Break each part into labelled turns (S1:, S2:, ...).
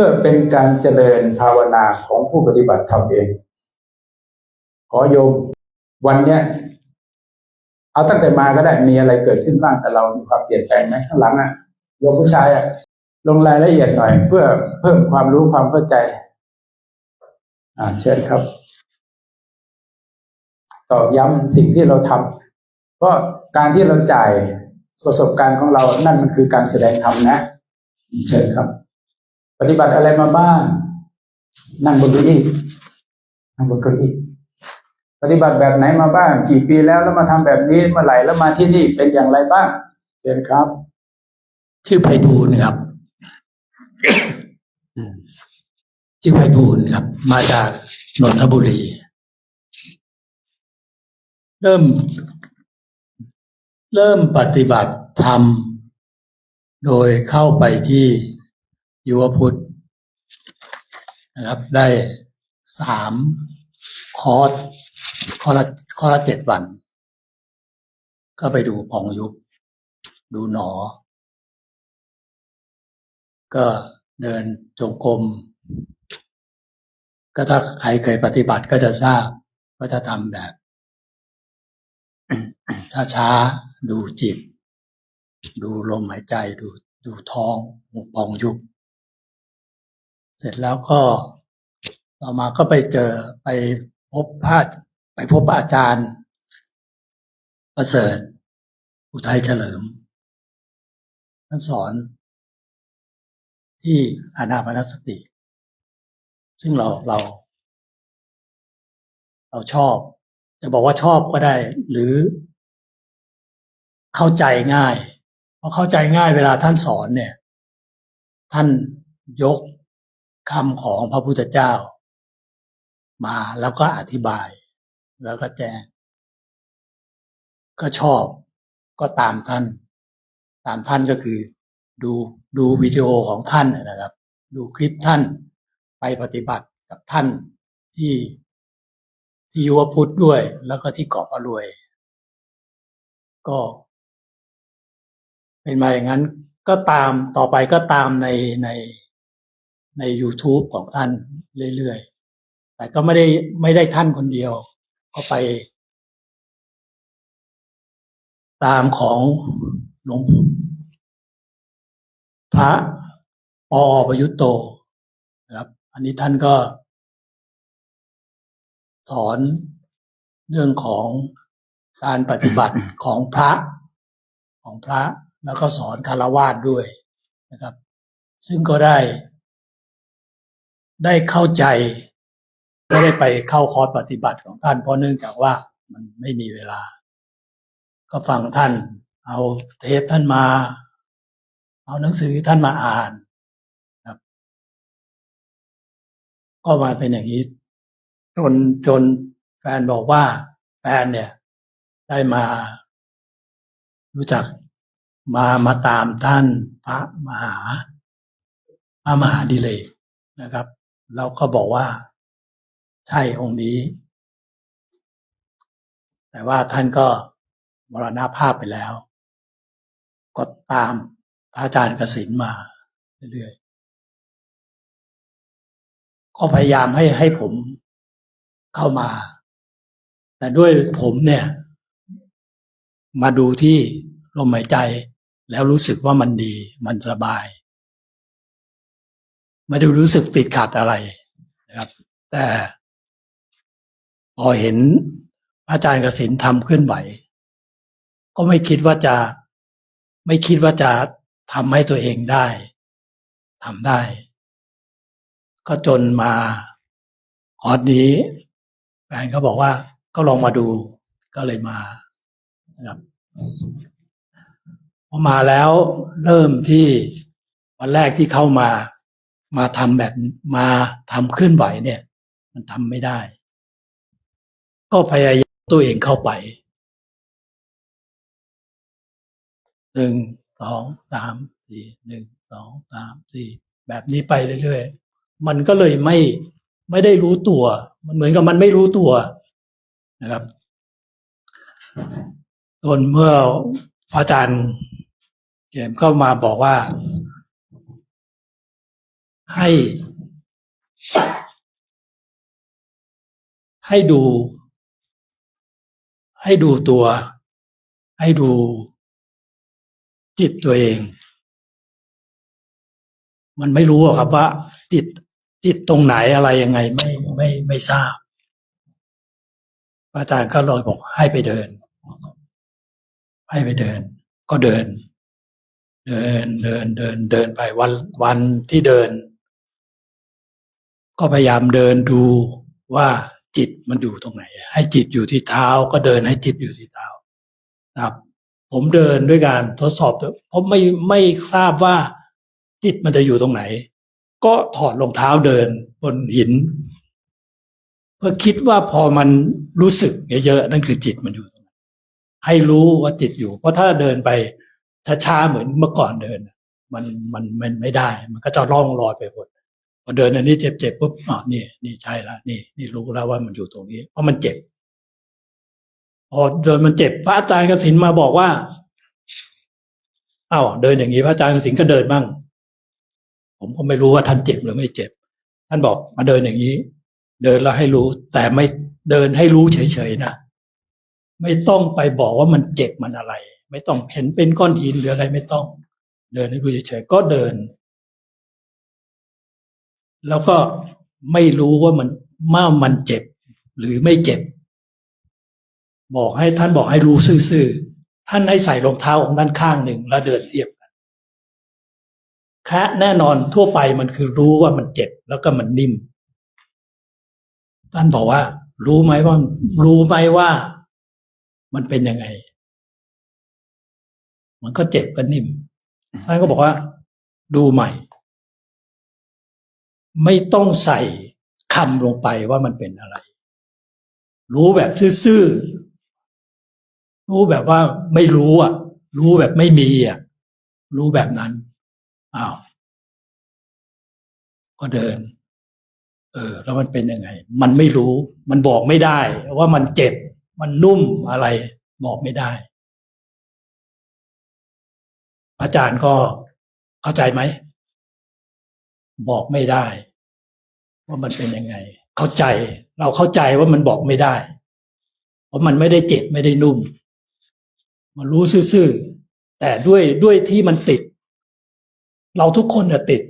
S1: เพื่อเป็นการเจริญภาวนาของผู้ปฏิบัติธรรมเอง ขอโยมวันเนี้ยเอาตั้งแต่มาก็ได้มีอะไรเกิดขึ้นบ้างแต่เรามีความเปลี่ยนแปลงไหมข้างหลังอะโยมผู้ชายอะ ลงรายละเอียดหน่อย เพื่อเพิ่มความรู้ความเข้าใจ อ่าเชิญครับตอกย้ำสิ่งที่เราทำเพราะการที่เราจ่ายประสบการณ์ของเรานั่นมันคือการแสดงธรรมนะ เชิญครับ ปฏิบัติอะไรมาบ้าง นั่งบนเก้าอี้นั่งบนเก้าอี้ปฏิบัติแบบไหนมาบ้าง กี่ปีแล้วแล้วมาทำแบบนี้เมื่อไหร่แล้วมาที่นี่เป็นอย่างไรบ้างเชิญครับ
S2: ชื่อไพบูลครับชื่อไพบูลครับ มาจากนนทบุรี เริ่ม เริ่มปฏิบัติธรรมโดยเข้าไปที่ ยุวพุทธนะครับได้สามคอร์สคอร์สละคอร์สละเจ็ดวัน ก็ไปดูพองยุบดูหนอ ก็เดินจงกรมก็ถ้าใครเคยปฏิบัติก็จะทราบว่าจะทำแบบช้าๆดูจิต ดูลมหายใจดูดูท้องหูปองยุบ เสร็จแล้วก็ต่อมาก็ไปเจอไปพบพระไปพบอาจารย์ ประเสริฐอุทัยเฉลิมท่านสอน ที่อานาปานสติ ซึ่งเราเรา เราชอบจะบอกว่าชอบก็ได้ หรือ เข้าใจง่ายเพราะเข้าใจง่ายเวลาท่านสอนเนี่ย ท่านยก คำของพระพุทธเจ้า มาแล้วก็อธิบาย แล้วก็แจ้ง ก็ชอบก็ตามท่าน ตามท่านก็คือ ดูดูวิดีโอของท่านนะครับ ดูคลิปท่านไปปฏิบัติกับท่านที่ที่ยุวพุทธด้วย แล้วก็ที่เกาะอรวย ก็ เป็นมาอย่างนั้นก็ตามต่อไปก็ตามในใน ใน YouTube ของท่านเรื่อยๆ แต่ก็ไม่ได้ไม่ได้ท่านคนเดียว ก็ไป ตามของหลวงพระปอประยุตโตนะครับ อันนี้ท่านก็ สอนเรื่องของการปฏิบัติของพระของพระแล้วก็สอนคารวาสด้วยนะครับ ซึ่งก็ได้ ได้เข้าใจไม่ได้ไปเข้าคอร์สปฏิบัติของท่าน เพราะเนื่องจากว่ามันไม่มีเวลา ก็ฟังท่าน เอาเทปท่านมา เอาหนังสือท่านมาอ่านครับ ก็มาเป็นอย่างนี้จนจนแฟนบอกว่าแฟนเนี่ย ได้มา รู้จักมามาตามท่านพระมหาพระมหาดิเลกนะครับ แล้วก็บอกว่า ใช่องค์นี้ แต่ว่าท่านก็มรณภาพไปแล้ว ก็ตามพระอาจารย์กสินมาเรื่อยๆก็พยายามให้ให้ผมเข้ามา แต่ด้วยผมเนี่ย มาดูที่ลมหายใจแล้วรู้สึกว่ามันดีมันสบาย ไม่ได้รู้สึกติดขัดอะไรนะครับ แต่พอเห็นอาจารย์กสินทำเคลื่อนไหว ก็ไม่คิดว่าจะไม่คิดว่าจะทำให้ตัวเองได้ทำได้ ก็จนมาคอร์สนี้แฟนเขาบอกว่าก็ลองมาดูก็เลยมานะครับพอมาแล้วเริ่มที่วันแรกที่เข้ามา มาทำแบบมาทำเคลื่อนไหวเนี่ย มันทำไม่ได้ ก็พยายามตัวเองเข้าไปหนึ่งสองสามสี่หนึ่งสองสามสี่แบบนี้ไปเรื่อยๆมันก็เลยไม่ไม่ได้รู้ตัว มันเหมือนกับมันไม่รู้ตัวนะครับจนเมื่อพระอาจารย์เขียมก็มาบอกว่า ให้ ให้ดู ให้ดูตัว ให้ดูจิตตัวเอง มันไม่รู้ครับว่า จิตจิตตรงไหนอะไรยังไง ไม่ไม่ไม่ทราบอาจารย์ก็เลยบอกให้ไปเดิน ให้ไปเดิน ก็เดิน เดินเดินเดินเดินไปวันวันที่เดิน ก็พยายามเดินดูว่าจิตมันอยู่ตรงไหน ให้จิตอยู่ที่เท้าก็เดินให้จิตอยู่ที่เท้านะครับ ผมเดินด้วยการทดสอบด้วยเพราะไม่ไม่ทราบว่าจิตมันจะอยู่ตรงไหน ก็ถอดรองเท้าเดินบนหิน เพื่อคิดว่าพอมันรู้สึกเยอะๆนั่นคือจิตมันอยู่ตรงนั้นให้รู้ว่าจิตอยู่ เพราะถ้าเดินไปช้าๆเหมือนเมื่อก่อนเดิน มันมันมันไม่ได้ มันก็จะล่องลอยไปหมด อเดินอันนี้เจ็บเจ็บปุ๊บอ๋อนี่นี่ใช่ละนี่นี่รู้แล้วว่ามันอยู่ตรงนี้ เพราะมันเจ็บพอเดินมันเจ็บพระอาจารย์กสินมาบอกว่าอ้าวเดินอย่างนี้พระอาจารย์กสินก็เดินบ้างผมก็ไม่รู้ว่าท่านเจ็บหรือไม่เจ็บ ท่านบอกมาเดินอย่างนี้ เดินแล้วให้รู้ แต่ไม่เดินให้รู้เฉยๆนะไม่ต้องไปบอกว่ามันเจ็บมันอะไร ไม่ต้องเห็นเป็นก้อนหินหรืออะไรไม่ต้อง เดินให้รู้เฉยๆก็เดิน แล้วก็ไม่รู้ว่ามันว่ามันเจ็บ หรือไม่เจ็บ บอกให้ท่านบอกให้รู้ซื่อๆท่านให้ใส่รองเท้าของท่านข้างหนึ่งแล้วเดินเทียบกันคะแน่นอนทั่วไปมันคือรู้ว่ามันเจ็บแล้วก็มันนิ่ม ท่านบอกว่า รู้ไหมว่ารู้ไหมว่า มันเป็นยังไง มันก็เจ็บก็นิ่มท่านก็บอกว่า ดูใหม่ ไม่ต้องใส่คำลงไปว่ามันเป็นอะไร รู้แบบซื่อๆรู้แบบว่าไม่รู้อะ รู้แบบไม่มีอะ รู้แบบนั้นอ้าวก็เดิน เออ แล้วมันเป็นยังไง มันไม่รู้ มันบอกไม่ได้ ว่ามันเจ็บ มันนุ่มอะไร บอกไม่ได้ อาจารย์ก็เข้าใจไหม บอกไม่ได้ ว่ามันเป็นยังไง เข้าใจ เราเข้าใจว่ามันบอกไม่ได้ เพราะมันไม่ได้เจ็บไม่ได้นุ่ม มันรู้ซื่อๆแต่ด้วยด้วยที่มันติด เราทุกคนเนี่ยติด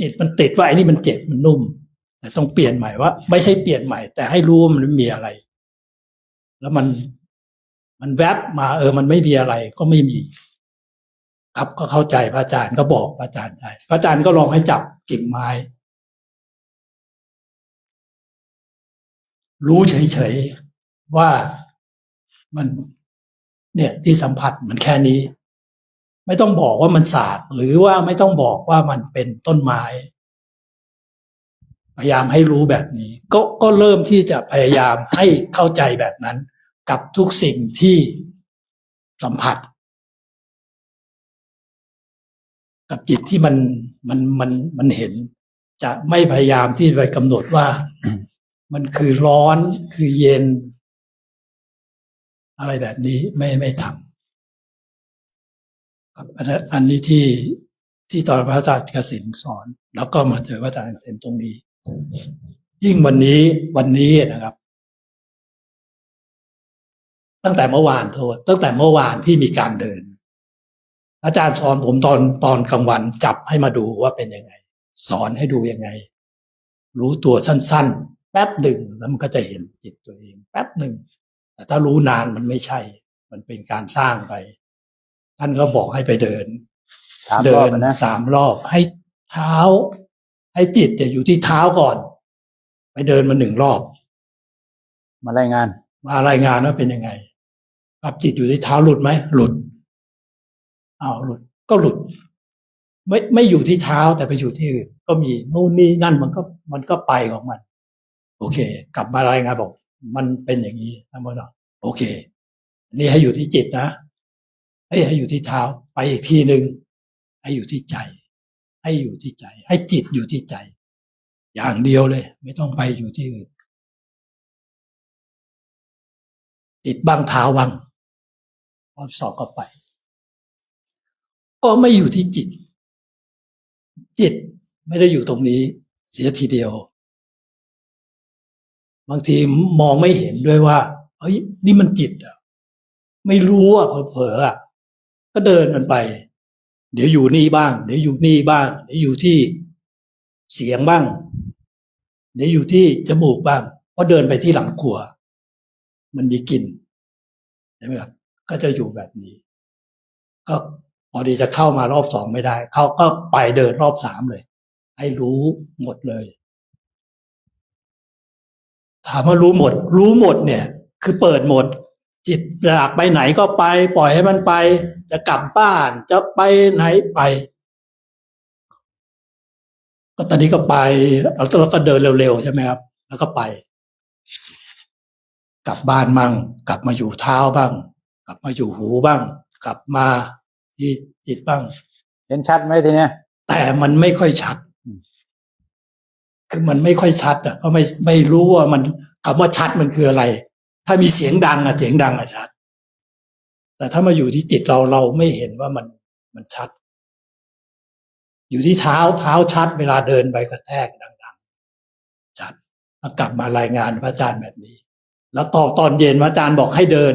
S2: จิตมันติดว่าไอ้นี่มันเจ็บมันนุ่ม แต่ต้องเปลี่ยนใหม่ว่า ไม่ใช่เปลี่ยนใหม่ แต่ให้รู้ว่ามันม่มีอะไร แล้วมันมันแวบมาเออ มันไม่มีอะไรก็ไม่มี ครับก็เข้าใจพระอาจารย์ก็บอกพระอาจารย์ใช่พระอาจารย์ก็ลองให้จับกิ่งไม้ รู้เฉยๆว่ามันเนี่ยที่สัมผัสมันแค่นี้ ไม่ต้องบอกว่ามันสากหรือว่าไม่ต้องบอกว่ามันเป็นต้นไม้พยายามให้รู้แบบนี้ ก็ก็เริ่มที่จะพยายามให้เข้าใจแบบนั้น กับทุกสิ่งที่สัมผัส กับจิตที่มันมันมันมันเห็น จะไม่พยายามที่ไปกำหนดว่า มันคือร้อนคือเย็น อะไรแบบนี้ไม่ไม่ทำครับอันนี้ที่ที่ตอนพระอาจารย์กสินสอน แล้วก็มาเจอพระอาจารย์กสินตรงนี้ ยิ่งวันนี้วันนี้นะครับ ตั้งแต่เมื่อวานโทษ ตั้งแต่เมื่อวานที่มีการเดิน อาจารย์สอนผมตอนตอนกลางวันจับให้มาดูว่าเป็นยังไง สอนให้ดูยังไง รู้ตัวสั้น ๆ แป๊บหนึ่งแล้วมันก็จะเห็นจิตตัวเอง แป๊บหนึ่งแต่ถ้ารู้นานมันไม่ใช่ มันเป็นการสร้างไป ท่านก็บอกให้ไปเดิน
S1: สาม
S2: เดิ
S1: รอบ
S2: น
S1: นะ
S2: สามรอบให้เท้า ให้จิตเนี่ยอยู่ที่เท้าก่อน ไปเดินมาหนึ่งรอบ
S1: มารายงาน
S2: มารายงานว่าเป็นยังไงครับจิตอยู่ที่เท้าหลุดไหมหลุดอ้าวหลุด ก็หลุด ไม่ไม่อยู่ที่เท้าแต่ไปอยู่ที่อื่นก็มีนู่นนี่นั่นมันก็มันก็ไปของมัน โอเค กลับมารายงานบอก มันเป็นอย่างนี้ท่านบอกว่าโอเค นี่ให้อยู่ที่จิตนะให้ให้อยู่ที่เท้า ไปอีกทีหนึ่งให้อยู่ที่ใจ ให้อยู่ที่ใจ ให้จิตอยู่ที่ใจ อย่างเดียวเลย ไม่ต้องไปอยู่ที่อื่นติดบ้างเท้าบ้างพอสอบก็ไป ก็ไม่อยู่ที่จิต จิตไม่ได้อยู่ตรงนี้ เสียทีเดียว บางทีมองไม่เห็นด้วยว่าเฮ้ยนี่มันจิตอะไม่รู้อะเผลอๆอะก็เดินมันไป เดี๋ยวอยู่นี่บ้าง เดี๋ยวอยู่นี่บ้าง เดี๋ยวอยู่ที่เสียงบ้าง เดี๋ยวอยู่ที่จมูกบ้างก็เดินไปที่หลังครัว มันมีกลิ่นใช่ไหมครับก็จะอยู่แบบนี้ ก็พอดีจะเข้ามารอบสองไม่ได้ เขาก็ไปเดินรอบสามเลย ให้รู้หมดเลย ถามว่ารู้หมด รู้หมดเนี่ย คือเปิดหมด จิตอยากไปไหนก็ไป ปล่อยให้มันไป จะกลับบ้านจะไปไหนไป ก็ตอนนี้ก็ไปแล้วเราก็เดินเร็วๆใช่ไหมครับ แล้วก็ไป กลับบ้านมั่ง กลับมาอยู่เท้าบ้าง กลับมาอยู่หูบ้าง กลับมาที่จิตบ้าง
S1: เห็นชัดไหมทีเนี้ย
S2: แต่มันไม่ค่อยชัด คือมันไม่ค่อยชัดอะก็ไม่ไม่รู้ว่ามันคำว่าชัดมันคืออะไร ถ้ามีเสียงดังอะเสียงดังอะชัด แต่ถ้ามาอยู่ที่จิตเราเราไม่เห็นว่ามันมันชัด อยู่ที่เท้าเท้าชัด เวลาเดินไปกระแทกดังๆชัดแล้วกลับมารายงานพระอาจารย์แบบนี้ แล้วตอนตอนเย็นพระอาจารย์บอกให้เดิน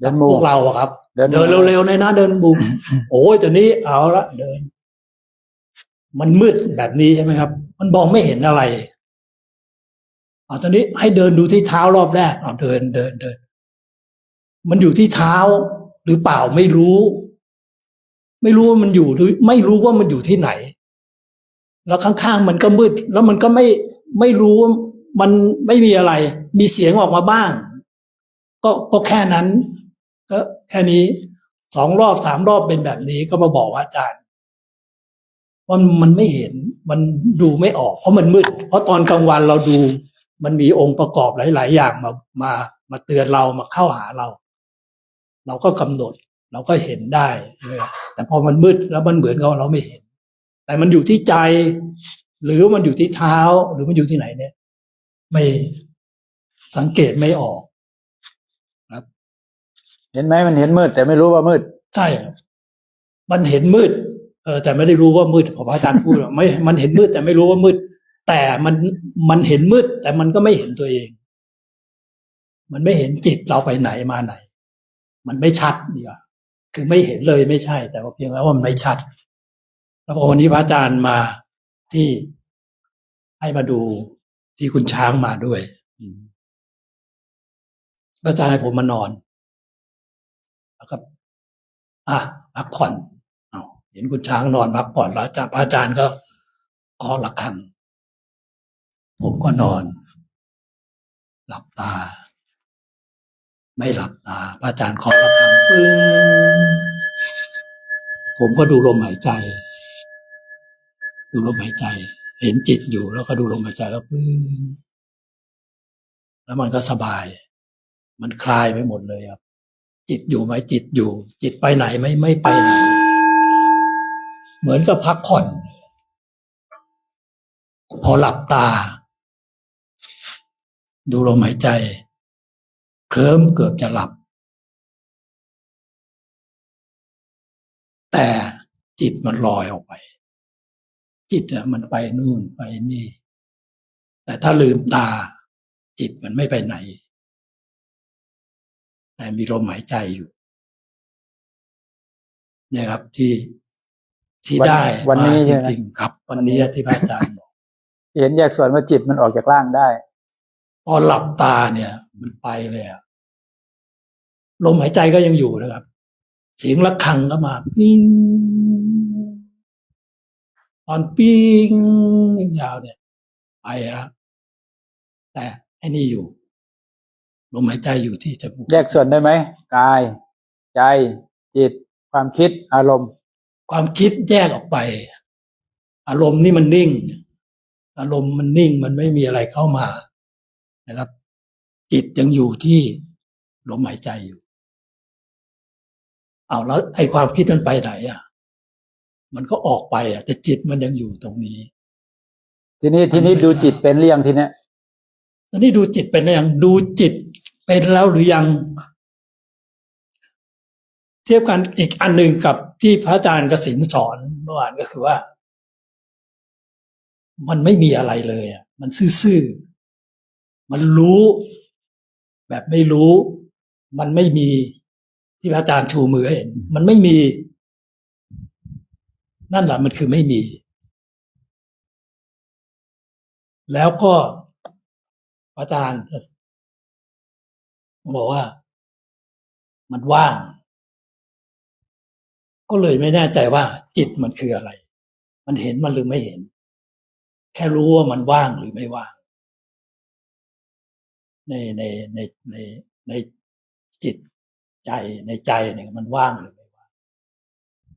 S1: เดินหมู
S2: พวกเราอะครับ
S1: เดินหมู่
S2: เดินเร็วๆเลยนะเดินบุมโอ้ยแต่นี้เอาละเดิน มันมืดแบบนี้ใช่ไหมครับ มันมองไม่เห็นอะไรเอาตอนนี้ให้เดินดูที่เท้ารอบแรกเอาเดินเดินเดิน มันอยู่ที่เท้าหรือเปล่าไม่รู้ ไม่รู้ว่ามันอยู่หรือไม่รู้ว่ามันอยู่ที่ไหน แล้วข้างๆมันก็มืด แล้วมันก็ไม่ไม่รู้ว่ามันไม่มีอะไร มีเสียงออกมาบ้าง ก็ก็แค่นั้น ก็แค่นี้สองรอบสามรอบเป็นแบบนี้ก็มาบอกว่าอาจารย์ ว่ามันไม่เห็นมันดูไม่ออก เพราะมันมืด เพราะตอนกลางวันเราดูมันมีองค์ประกอบหลาย ๆ อย่างมามามาเตือนเรามาเข้าหาเรา เราก็กำหนด เราก็เห็นได้ใช่ไหมครับแต่พอมันมืดแล้วมันเหมือนกับเราไม่เห็น แต่มันอยู่ที่ใจ หรือมันอยู่ที่เท้าหรือมันอยู่ที่ไหนเนี่ย ไม่สังเกตไม่ออก
S1: เห็นไหมมันเห็นมืด แต่ไม่รู้ว่ามืด
S2: ใช่ครับมันเห็นมืด เออแต่ไม่ได้รู้ว่ามืดพอพระอาจารย์พูดไม่มันเห็นมืดแต่ไม่รู้ว่ามืด แต่มันมันเห็นมืด แต่มันก็ไม่เห็นตัวเอง มันไม่เห็นจิตเราไปไหนมาไหน มันไม่ชัดดีกว่าคือไม่เห็นเลยไม่ใช่ แต่ว่าเพียงแล้วว่ามันไม่ชัด แล้วพอวันนี้พระอาจารย์มาที่ให้มาดูที่คุณช้างมาด้วยพระอาจารย์ให้ผมมานอนแล้วก็อะพักผ่อน ห็นคุณช้างนอนพักผ่อนแล้วอาจารย์พระอาจารย์ก็เคาะระฆัง ผมก็นอน หลับตา ไม่หลับตาพระอาจารย์เคาะระฆังปึ้งผมก็ดูลมหายใจ ดูลมหายใจ เห็นจิตอยู่แล้วก็ดูลมหายใจแล้วปึ้งแล้วมันก็สบาย มันคลายไปหมดเลยครับ จิตอยู่ไหมจิตอยู่ จิตไปไหนไหมไม่ไปไหน เหมือนกับพักผ่อน พอหลับตา ดูลมหายใจ เคลิ้มเกือบจะหลับ แต่จิตมันลอยออกไป จิตอะมันไปนู่นไปนี่ แต่ถ้าลืมตา จิตมันไม่ไปไหน แต่มีลมหายใจอยู่นี่ยครับที่ ที่
S1: วัน
S2: ได้
S1: วันนี้
S2: มา
S1: ใช่ไหม
S2: จริงๆครับ วันนี้ที่พระอาจารย์บอก
S1: เห็นแยกส่วนว่าจิตมันออกจากร่างได้
S2: พอหลับตาเนี่ย มันไปเลยอะลมหายใจก็ยังอยู่นะครับ เสียงระฆังก็มาปิ้งตอนปิ้งยาวเนี่ย ไปแล้วแต่ไอ้นี่อยู่ลมหายใจอยู่ที่จมูก
S1: แยกส่วนได้ไหมกาย ใจ จิต ความคิดอารมณ์
S2: ความคิดแยกออกไป อารมณ์นี่มันนิ่ง อารมณ์มันนิ่งมันไม่มีอะไรเข้ามานะครับ จิตยังอยู่ที่ลมหายใจอยู่เอาแล้วไอ้ความคิดมันไปไหนอะ มันก็ออกไปอะ แต่จิตมันยังอยู่ตรงนี้
S1: ทีนี้ทีนี้ดูจิตเป็นเรื่อยังทีเนี้ย
S2: ตอนนี้ดูจิตเป็นหรือยังดูจิตเป็นแล้วหรือยัง เทียบกันอีกอันหนึ่งกับที่พระอาจารย์กสินสอนเมื่อวานก็คือว่า มันไม่มีอะไรเลยอะมันซื่อๆมันรู้ แบบไม่รู้ มันไม่มีที่พระอาจารย์ชูมือเห็นมันไม่มี นั่นแหละมันคือไม่มี แล้วก็พระอาจารย์บอกว่า มันว่าง ก็เลยไม่แน่ใจว่าจิตมันคืออะไร มันเห็นมันหรือไม่เห็น แค่รู้ว่ามันว่างหรือไม่ว่าง ในในในในในจิตใจในใจเนี่ยมันว่างหรือไม่ว่าง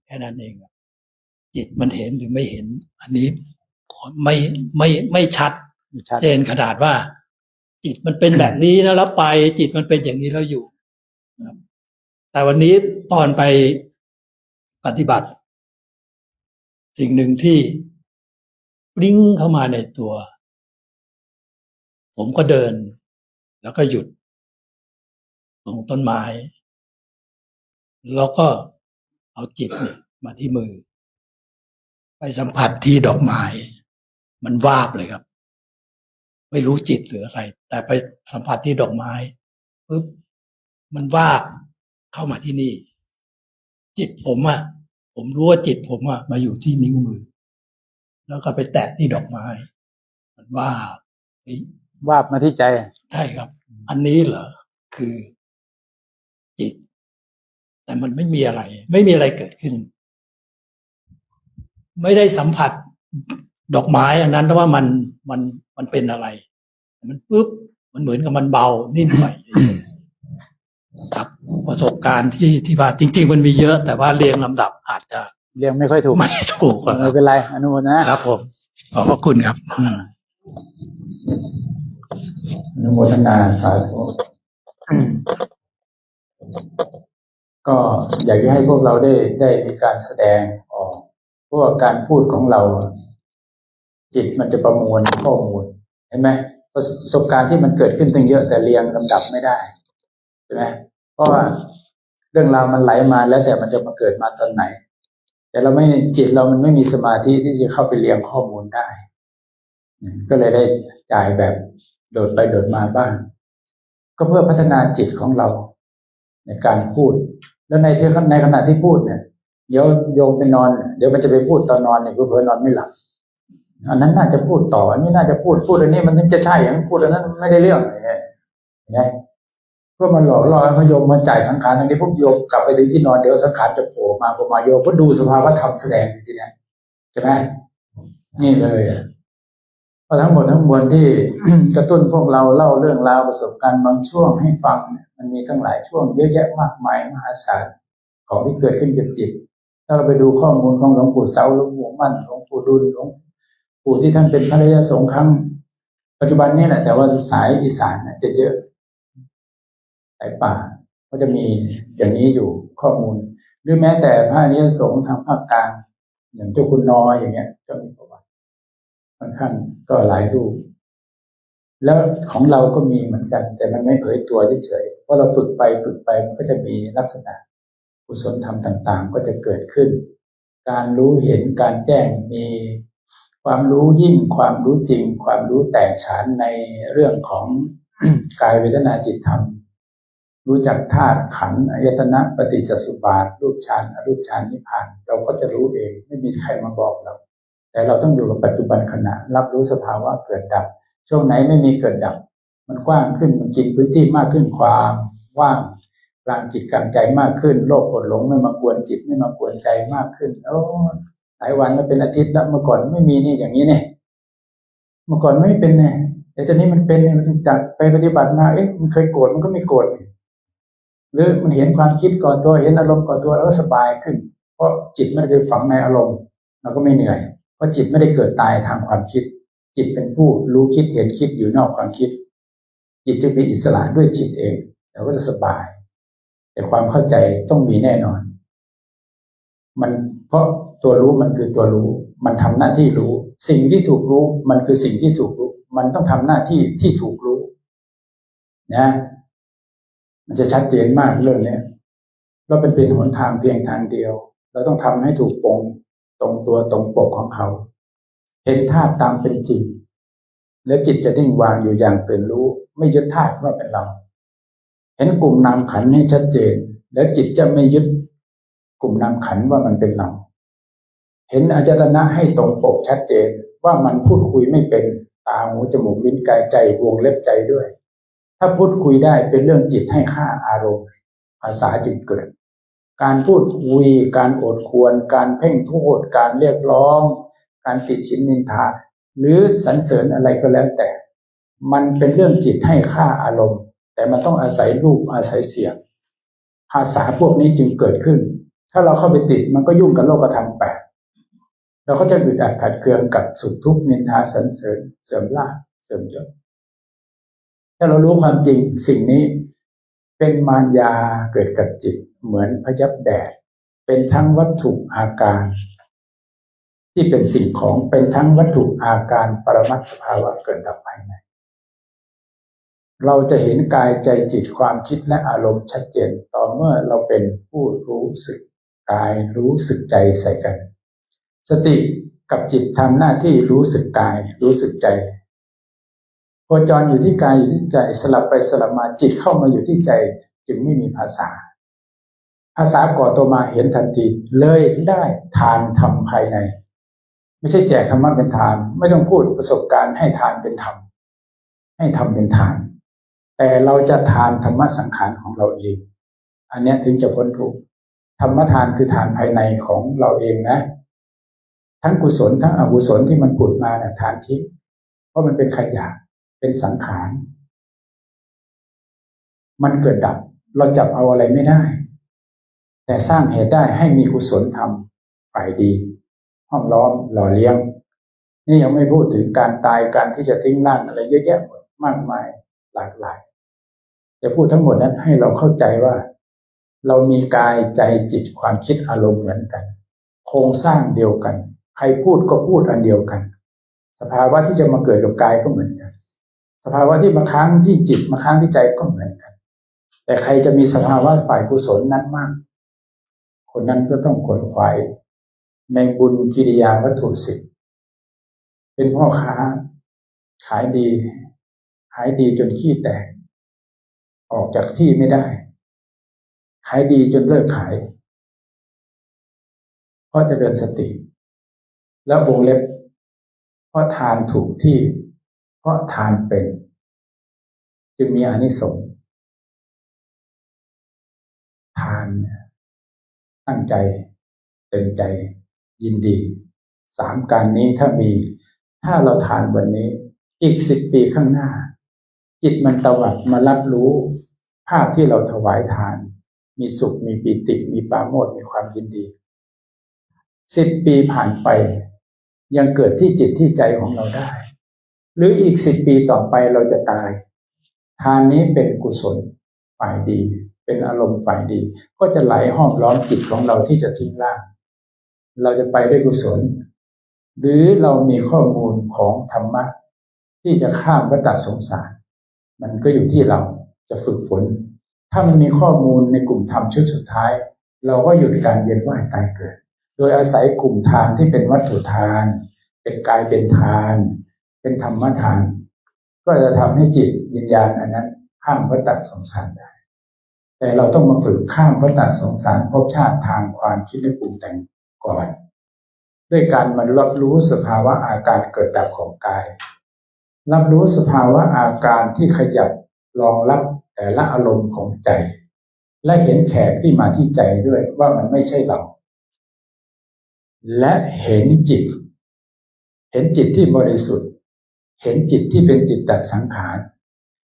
S2: แค่นั้นเองอะจิตมันเห็นหรือไม่เห็น อันนี้ไม่ไม่ไม่ชัด
S1: ชัด
S2: เจนขนาดว่า จิตมันเป็นแบบนี้นะแล้วไป จิตมันเป็นอย่างนี้แล้วอยู่นะครับแต่วันนี้ตอนไป ปฏิบัติ สิ่งหนึ่งที่ปริ้งเข้ามาในตัว ผมก็เดิน แล้วก็หยุด ตรงต้นไม้ แล้วก็เอาจิตเนี่ยมาที่มือ ไปสัมผัสที่ดอกไม้ มันวาบเลยครับ ไม่รู้จิตหรืออะไร แต่ไปสัมผัสที่ดอกไม้ปุ๊บมันวาบเข้ามาที่นี่ จิตผมอะผมรู้ว่าจิตผมอะมาอยู่ที่นิ้วมือ แล้วก็ไปแตะที่ดอกไม้ มันวาบเฮ้ยวา
S1: บมาที่ใจ
S2: ใช่ครับ อันนี้เหรอคือ จิต แต่มันไม่มีอะไร ไม่มีอะไรเกิดขึ้น ไม่ได้สัมผัสดอกไม้อันนั้นว่ามันมันมันเป็นอะไร มันปุ๊บมันเหมือนกับมันเบานิ่มไป ครับประสบการณ์ที่ที่ว่าจริง ๆ มันมีเยอะ แต่ว่าเรียงลำดับอาจจะ
S1: เรียงไม่ค่อยถูก
S2: ไม่ถูกอะค
S1: ไม่
S2: รับ
S1: เป็นไรอนุโมทนา
S2: ครับผมขอบพระคุณครับอืม
S1: อนุโมทนาสาธุก็อยากจะให้พวกเราได้ได้มีการแสดงออกเพราะว่าการพูดของเรา จิตมันจะประมวลข้อมูล เห็นไหมประสบการณ์ที่มันเกิดขึ้นตั้งเยอะแต่เรียงลำดับไม่ได้ ใช่ไหมเพราะว่าเรื่องราวมันไหลมาแล้วแต่มันจะมาเกิดมาตอนไหน แต่เราไม่จิตเรามันไม่มีสมาธิที่จะเข้าไปเรียงข้อมูลได้ ก็เลยได้จ่ายแบบโดดไปโดดมาบ้าง ก็เพื่อพัฒนาจิตของเรา ในการพูด แล้วในที่ในขณะที่พูดเนี่ยเดี๋ยวโยมไปนอน เดี๋ยวมันจะไปพูดตอนนอนเนี่ยเพื่อนอนไม่หลับอันนั้นน่าจะพูดต่ออันนี้น่าจะพูดพูดอันนี้มันถึงจะใช่อย่างพูดอันนั้นไม่ได้เรื่องอะไรเงี้ยเห็นไหมเพื่อมันหลอกล่อให้พยมมาจ่ายสังขารตรงนี้พวกโยมกลับไปถึงที่นอนเดี๋ยวสังขารจะโผล่มาผล่มาโยมก็ดูสภาวะธรรมแสดงทีเนี้ยใช่ไหมนี่เลยอะเพราะทั้งหมดทั้งมวลที่กระตุ้นพวกเราเล่าเรื่องราวประสบการณ์บางช่วงให้ฟังเนี่ยมันมีทั้งหลายช่วงเยอะแยะมากมายมหาศาลของที่เกิดขึ้นกับจิต ถ้าเราไปดูข้อมูลของหลวงปู่เสาหลวงปู่มั่นหลวงปู่ดุลหลวงปู่ที่ท่านเป็นพระรยาสงฆ์ครั้งปัจจุบันนี่แหละแต่ว่าสายอีสานเนี่ยจะเยอะ สายป่าก็จะมีอย่างนี้อยู่ข้อมูล หรือแม้แต่พระอริยสงฆ์ทางภาคกลางอย่างเจ้าคุณน้อยอย่างเงี้ยก็มีประวัติค่อนข้างก็หลายรูป แล้วของเราก็มีเหมือนกัน แต่มันไม่เผยตัวเฉยๆเพราะเราฝึกไปฝึกไปมันก็จะมีลักษณะกุศลธรรมต่างๆ ก็จะเกิดขึ้น การรู้เห็นการแจ้งมีความรู้ยิ่งความรู้จริง ความรู้แตกฉานในเรื่องของกายเวทนาจิตธรรม รู้จักธาตุขันธ์อายตนะปฏิจจสุบาท รูปฌานอรูปฌานนิพพาน เราก็จะรู้เองไม่มีใครมาบอกเรา แต่เราต้องอยู่กับปัจจุบันขณะ รับรู้สภาวะเกิดดับ ช่วงไหนไม่มีเกิดดับ มันกว้างขึ้นมันกินพื้นที่มากขึ้นความว่างกลางจิตกลางใจมากขึ้น โลภกดหลงไม่มากวนจิตไม่มากวนใจมากขึ้นโอ้หลายวันแล้วเป็นอาทิตย์แล้วเมื่อก่อนไม่มีนี่อย่างนี้เนี่ยเมื่อก่อนไม่เป็นเนี่ยแต่ตอนนี้มันเป็นเนี่ยมันจากไปปฏิบัติมาเอ๊ะมันเคยโกรธมันก็ไม่โกรธนี่ หรือมันเห็นความคิดก่อนตัวเห็นอารมณ์ก่อนตัวเออสบายขึ้น เพราะจิตไม่ได้ไปฝังในอารมณ์ เราก็ไม่เหนื่อย เพราะจิตไม่ได้เกิดตายทางความคิด จิตเป็นผู้รู้คิดเห็นคิดอยู่นอกความคิด จิตจะเป็นอิสระด้วยจิตเองเราก็จะสบาย แต่ความเข้าใจต้องมีแน่นอน มันเพราะตัวรู้มันคือตัวรู้ มันทำหน้าที่รู้ สิ่งที่ถูกรู้ มันคือสิ่งที่ถูกรู้ มันต้องทำหน้าที่ที่ถูกรู้ นะ มันจะชัดเจนมากเรื่องนี้เราเป็นเป็นหนทางเพียงทางเดียว เราต้องทำให้ถูกปงตรงตัวตรงปกของเขา เห็นธาตุตามเป็นจริง แล้วจิตจะนิ่งวางอยู่อย่างตื่นรู้ ไม่ยึดธาตุว่าเป็นเรา เห็นกลุ่มนามขันให้ชัดเจน แล้วจิตจะไม่ยึดกลุ่มนามขันว่ามันเป็นเรา เห็นอาจารณะให้ตรงปกชัดเจนว่ามันพูดคุยไม่เป็นตาหูจมูกลิ้นกายใจวงเล็บใจด้วย ถ้าพูดคุยได้เป็นเรื่องจิตให้ค่าอารมณ์ ภาษาจึงเกิด การพูดคุย การโอดควร การเพ่งโทษ การเรียกร้อง การติชินนินทา หรือสรรเสริญอะไรก็แล้วแต่ มันเป็นเรื่องจิตให้ค่าอารมณ์ แต่มันต้องอาศัยรูปอาศัยเสียง ภาษาพวกนี้จึงเกิดขึ้น ถ้าเราเข้าไปติดมันก็ยุ่งกับโลกธรรมแปดเราก็จะอึดอัดขัดเคืองกับสุขทุกข์นินทาสรรเสริญเสริมลาภเสริมยศ ถ้าเรารู้ความจริงสิ่งนี้เป็นมารยาเกิดกับจิตเหมือนพยับแดด เป็นทั้งวัตถุอาการ ที่เป็นสิ่งของเป็นทั้งวัตถุอาการปรมัตสภาวะเกิดดับภายในเราจะเห็นกายใจจิตความคิดและอารมณ์ชัดเจนต่อเมื่อเราเป็นผู้รู้สึกกายรู้สึกใจใส่กัน สติกับจิตทำหน้าที่รู้สึกกาย รู้สึกใจ คจรอยู่ที่กายอยู่ที่ใจสลับไปสลับมาจิตเข้ามาอยู่ที่ใจ จึงไม่มีภาษา ภาษาก่อตัวมาเห็นทันทีเลยได้ทานทำภายใน ไม่ใช่แจกธรรมะเป็นทาน ไม่ต้องพูดประสบการณ์ให้ทานเป็นธรรมให้ทำเป็นทาน แต่เราจะทานธรรมะสังขารของเราเอง อันนี้ถึงจะพ้นทุกข์ธรรมทานคือทานภายในของเราเองนะ ทั้งกุศลทั้งอกุศลที่มันผุดมาเนี่ยทานทิ้งเพราะมันเป็นขยะ เป็นสังขาร มันเกิดดับ เราจับเอาอะไรไม่ได้ แต่สร้างเหตุได้ให้มีกุศลธรรมฝ่ายดีห้อมล้อมหล่อเลี้ยง นี่ยังไม่พูดถึงการตายการที่จะทิ้งร่างอะไรเยอะแยะหมดมากมายหลากหลายจะพูดทั้งหมดนั้นให้เราเข้าใจว่า เรามีกายใจจิตความคิดอารมณ์เหมือนกัน โครงสร้างเดียวกัน ใครพูดก็พูดอันเดียวกัน สภาวะที่จะมาเกิดกับกายก็เหมือนกัน สภาวะที่มาค้างที่จิตมาค้างที่ใจก็เหมือนกัน แต่ใครจะมีสภาวะฝ่ายกุศลนั้นมาก คนนั้นก็ต้องขนขวายในบุญกิริยาวัตถุสิบเป็นพ่อค้า ขายดี ขายดีจนขี้แตก ออกจากที่ไม่ได้ ขายดีจนเลิกขาย เพราะจะเดินสติ แล้ววงเล็บเพราะทานถูกที่ เพราะทานเป็น จึงมีอานิสงส์ทานเนี่ยตั้งใจเต็มใจยินดีสามการนี้ถ้ามี ถ้าเราทานวันนี้ อีกสิบปีข้างหน้า จิตมันตวัดมารับรู้ ภาพที่เราถวายทาน มีสุขมีปีติ มีปาโมทย์มีความยินดีสิบปีผ่านไป ยังเกิดที่จิตที่ใจของเราได้ หรืออีกสิบปีต่อไปเราจะตาย ทานนี้เป็นกุศลฝ่ายดี เป็นอารมณ์ฝ่ายดี ก็จะไหลห้อมล้อมจิตของเราที่จะทิ้งร่าง เราจะไปด้วยกุศล หรือเรามีข้อมูลของธรรมะ ที่จะข้ามวัฏสงสาร มันก็อยู่ที่เราจะฝึกฝน ถ้ามันมีข้อมูลในกลุ่มธรรมชุดสุดท้าย เราก็หยุดการเวียนว่ายตายเกิด โดยอาศัยกลุ่มทานที่เป็นวัตถุทาน เป็นกายเป็นทาน เป็นธรรมทาน ก็จะทำให้จิตวิญญาณอันนั้น ข้ามวัฏสงสารได้ แต่เราต้องมาฝึกข้ามวัฏสงสารภพชาติทางความคิดและปรุงแต่งก่อน ด้วยการมารับรู้สภาวะอาการเกิดดับของกาย รับรู้สภาวะอาการที่ขยับรองรับแต่ละอารมณ์ของใจ และเห็นแขกที่มาที่ใจด้วยว่ามันไม่ใช่เรา และเห็นจิต เห็นจิตที่บริสุทธิ์ เห็นจิตที่เป็นจิตตัดสังขาร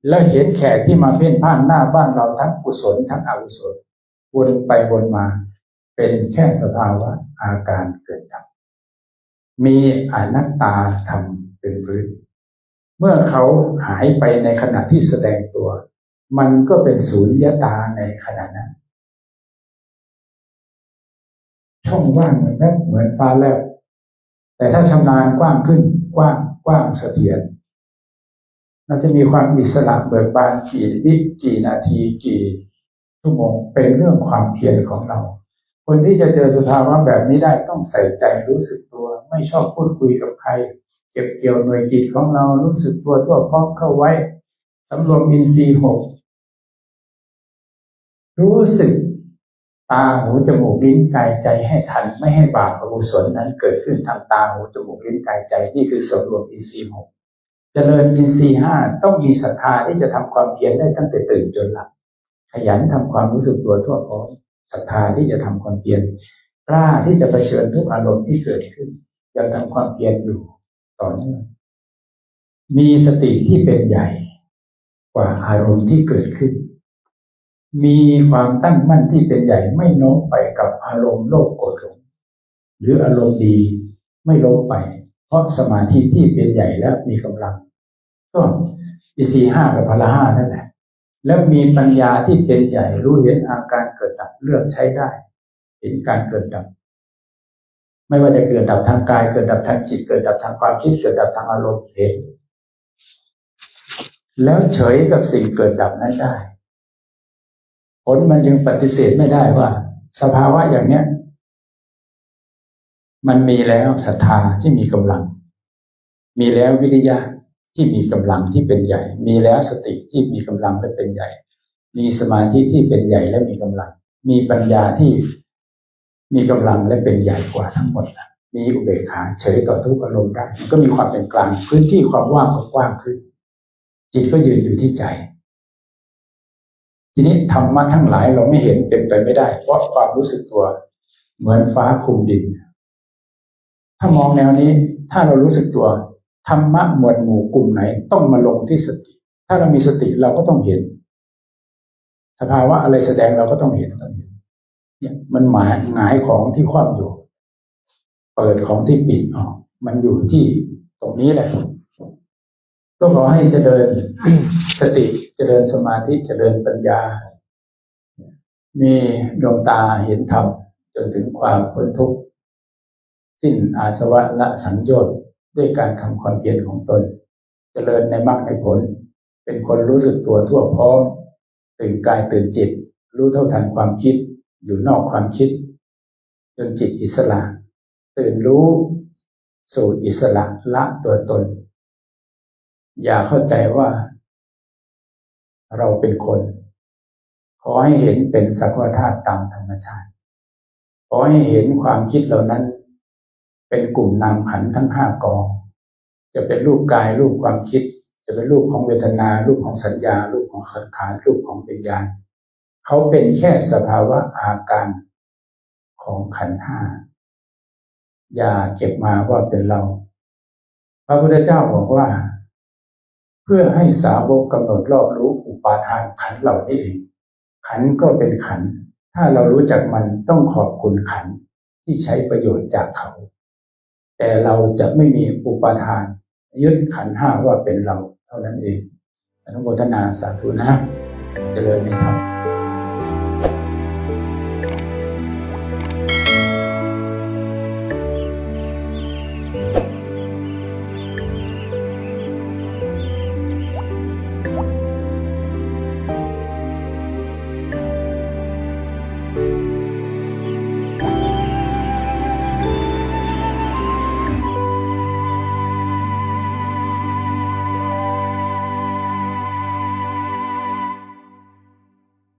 S1: แล้วเห็นแขกที่มาเพ่นพ่านหน้าบ้านเราทั้งกุศลทั้งอกุศลวนไปวนมา เป็นแค่สภาวะอาการเกิดดับมีอนัตตาธรรมเป็นพื้น เมื่อเขาหายไปในขณะที่แสดงตัว มันก็เป็นศูนย์ยตาในขณะนั้น ช่องว่างเหมือนแวบเหมือนฟ้าแลบแต่ถ้าชำนาญกว้างขึ้นกว้าง กว้างเสถียรเราจะมีความอิสระเบิกบานกี่วิกี่นาทีกี่ชั่วโมงเป็นเรื่องความเพียรของเรา คนที่จะเจอสภาวะแบบนี้ได้ต้องใส่ใจรู้สึกตัว ไม่ไม่ชอบพูดคุยกับใคร เก็บเกี่ยวหน่วยกิจของเรารู้สึกตัวทั่วพร้อมเข้าไว้สำรวมอินทรีย์หกรู้สึก ตาหูจมูกลิ้นกายใจให้ทันไม่ให้บาปอกุศลนั้นเกิดขึ้นทางตาหูจมูกลิ้นกายใจนี่คือสำรวมอินทรีย์หกเจริญอินทรีย์ห้าต้องมีศรัทธาที่จะทำความเพียรได้ตั้งแต่ตื่นจนหลับขยันทำความรู้สึกตัวทั่วพร้อมศรัทธาที่จะทำความเพียรกล้าที่จะเผชิญทุกอารมณ์ที่เกิดขึ้นยังทำความเพียรอยู่ต่อเนื่องมีสติที่เป็นใหญ่กว่าอารมณ์ที่เกิดขึ้น มีความตั้งมั่นที่เป็นใหญ่ไม่โน้มไปกับอารมณ์โลภโกรธหลงหรืออารมณ์ดีไม่ล้มไป เพราะสมาธิที่เป็นใหญ่แล้วมีกำลัง ก็อินทรีย์ห้ากับพละห้านั่นแหละ แล้วมีปัญญาที่เป็นใหญ่รู้เห็นอาการเกิดดับเลือกใช้ได้ เห็นการเกิดดับ ไม่ว่าจะเกิดดับทางกายเกิดดับทางจิตเกิดดับทางความคิดเกิดดับทางอารมณ์เห็น แล้วเฉยกับสิ่งเกิดดับนั้นได้ ผลมันจึงปฏิเสธไม่ได้ว่า สภาวะอย่างเนี้ย มันมีแล้วศรัทธาที่มีกำลัง มีแล้ววิริยะที่มีกำลังที่เป็นใหญ่ มีแล้วสติที่มีกำลังและเป็นใหญ่ มีสมาธิที่เป็นใหญ่และมีกำลัง มีปัญญาที่มีกำลังและเป็นใหญ่กว่าทั้งหมดนะมีอุเบกขาเฉยต่อทุกอารมณ์ได้ก็มีความเป็นกลาง พื้นที่ความว่างก็กว้างขึ้น จิตก็ยืนอยู่ที่ใจ ทีนี้ธรรมะทั้งหลายเราไม่เห็นเป็นไปไม่ได้ เพราะความรู้สึกตัว เหมือนฟ้าคลุมดิน ถ้ามองแนวนี้ ถ้าเรารู้สึกตัวธรรมะหมวดหมู่กลุ่มไหน ต้องมาลงที่สติ ถ้าเรามีสติเราก็ต้องเห็น สภาวะอะไรแสดงเราก็ต้องเห็นต้องเห็นเนี่ยมันหมายหงายของที่คว่ำอยู่ เปิดของที่ปิดออกมันอยู่ที่ตรงนี้แหละ ก็ขอให้เจริญสติเจริญสมาธิเจริญปัญญา มีดวงตาเห็นธรรมจนถึงความพ้นทุกข์สิ้นอาสวะละสังโยชน์ด้วยการทำความเพียรของตน เจริญในมรรคในผล เป็นคนรู้สึกตัวทั่วพร้อมตื่นกายตื่นจิต รู้เท่าทันความคิด อยู่นอกความคิด จนจิตอิสระ ตื่นรู้สู่อิสระละตัวตน อย่าเข้าใจว่า เราเป็นคน ขอให้เห็นเป็นสักวธาตุตามธรรมชาติ ขอให้เห็นความคิดเหล่านั้น เป็นกลุ่มนามขันทั้งห้ากอง จะเป็นรูปกายรูปความคิด จะเป็นรูปของเวทนา รูปของสัญญา รูปของสังขารรูปของวิญญาณเขาเป็นแค่สภาวะอาการของขันห้าอย่าเก็บมาว่าเป็นเรา พระพุทธเจ้าบอกว่า เพื่อให้สาวกกำหนดรอบรู้อุปาทานขันเหล่านี้เอง ขันก็เป็นขัน ถ้าเรารู้จักมันต้องขอบคุณขันที่ใช้ประโยชน์จากเขา แต่เราจะไม่มีอุปาทาน ยึดขันห้าว่าเป็นเราเท่านั้นเองอนุโมทนาสาธุนะเจริญในธรรม